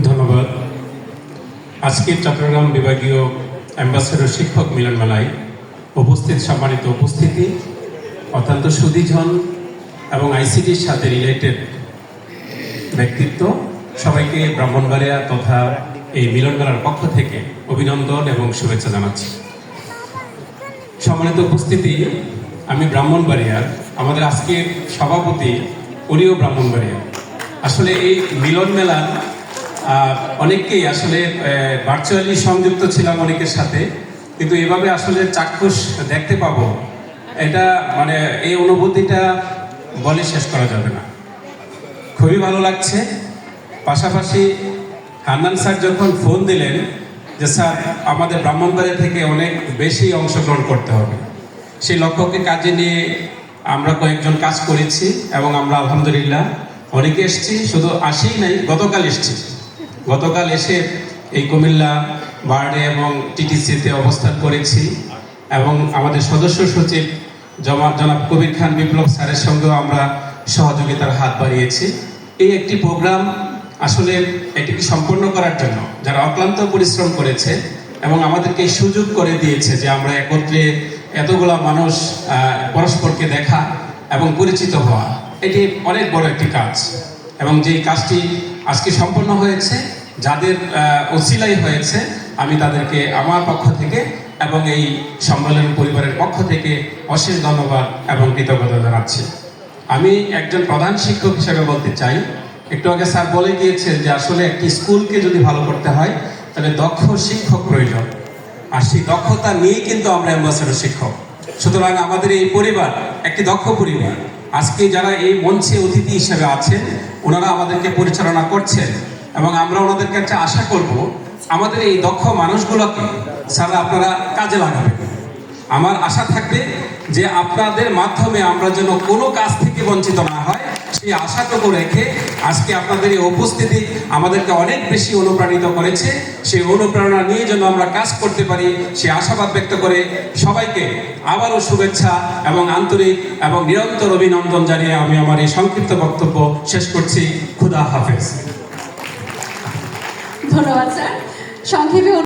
ধন্যবাদ। আজকের চট্টগ্রাম বিভাগীয় অ্যাম্বাসেডর শিক্ষক মিলন মেলায় উপস্থিত সম্মানিত উপস্থিতি, অত্যন্ত সুদীজন এবং আইসিটির সাথে রিলেটেড ব্যক্তিত্ব। সবাইকে ব্রাহ্মণবাড়িয়া তথা এই মিলন মেলার পক্ষ থেকে অভিনন্দন এবং শুভেচ্ছা জানাচ্ছি। সম্মানিত উপস্থিতি, আমি ব্রাহ্মণবাড়িয়ার আমাদের আজকের সভাপতি উনিও ব্রাহ্মণবাড়িয়া। আসলে এই মিলন মেলার অনেককেই আসলে ভার্চুয়ালি সংযুক্ত ছিলাম অনেকের সাথে, কিন্তু এভাবে আসলে চাক্ষুষ দেখতে পাবো, এটা মানে এই অনুভূতিটা বলে শেষ করা যাবে না। খুবই ভালো লাগছে। পাশাপাশি হান্নান স্যার যখন ফোন দিলেন যে, স্যার, আমাদের ব্রাহ্মণবাড়িয়া থেকে অনেক বেশি অংশগ্রহণ করতে হবে। সেই লক্ষ্যকে কাজে নিয়ে আমরা কয়েকজন কাজ করেছি এবং আমরা আলহামদুলিল্লাহ অনেকে এসেছি, শুধু আসেই নাই, গতকাল এসেছি। গতকাল এসে এই কুমিল্লা, বার্ডে এবং টিটিসিতে অবস্থান করেছি এবং আমাদের সদস্য সচিব জমা জনাব কবির খান বিপ্লব স্যারের সঙ্গেও আমরা সহযোগিতার হাত বাড়িয়েছি। এই একটি প্রোগ্রাম আসলে এটিকে সম্পন্ন করার জন্য যারা অক্লান্ত পরিশ্রম করেছে এবং আমাদেরকে সুযোগ করে দিয়েছে যে আমরা একত্রে এতগুলা মানুষ পরস্পরকে দেখা এবং পরিচিত হওয়া, এটি অনেক বড় একটি কাজ। এবং যেই কাজটি আজকে সম্পন্ন হয়েছে, যাদের ওসিলাই হয়েছে, আমি তাদেরকে আমার পক্ষ থেকে এবং এই সম্মেলন পরিবারের পক্ষ থেকে অশেষ ধন্যবাদ এবং কৃতজ্ঞতা জানাচ্ছি। আমি একজন প্রধান শিক্ষক হিসেবে বলতে চাই, একটু আগে স্যার বলে গিয়েছেন যে আসলে একটি স্কুলকে যদি ভালো করতে হয়, তাহলে দক্ষ শিক্ষক প্রয়োজন। আর সেই দক্ষতা নিয়েই কিন্তু আমরা অ্যাম্বাসেডর শিক্ষক। সুতরাং আমাদের এই পরিবার একটি দক্ষ পরিবার। আজকে যারা এই মঞ্চে অতিথি হিসেবে আছেন, ওনারা আমাদেরকে পরিচালনা করছেন এবং আমরা ওনাদের কাছে আশা করব আমাদের এই দক্ষ মানুষগুলোকে সারা আপনারা কাজে লাগাবেন। আমার আশা থাকবে যে আপনাদের মাধ্যমে আমরা যেন কোনো কাজ থেকে বঞ্চিত না হয় সেই আশাটুকু রেখে আজকে আপনাদের এই উপস্থিতি আমাদেরকে অনেক বেশি অনুপ্রাণিত করেছে। সেই অনুপ্রেরণা নিয়ে যেন আমরা কাজ করতে পারি, সেই আশাবাদ ব্যক্ত করে সবাইকে আবারও শুভেচ্ছা এবং আন্তরিক এবং নিরন্তর অভিনন্দন জানিয়ে আমি আমার এই সংক্ষিপ্ত বক্তব্য শেষ করছি। খুদা হাফেজ। ধন্যবাদ, স্যার। সংক্ষেপে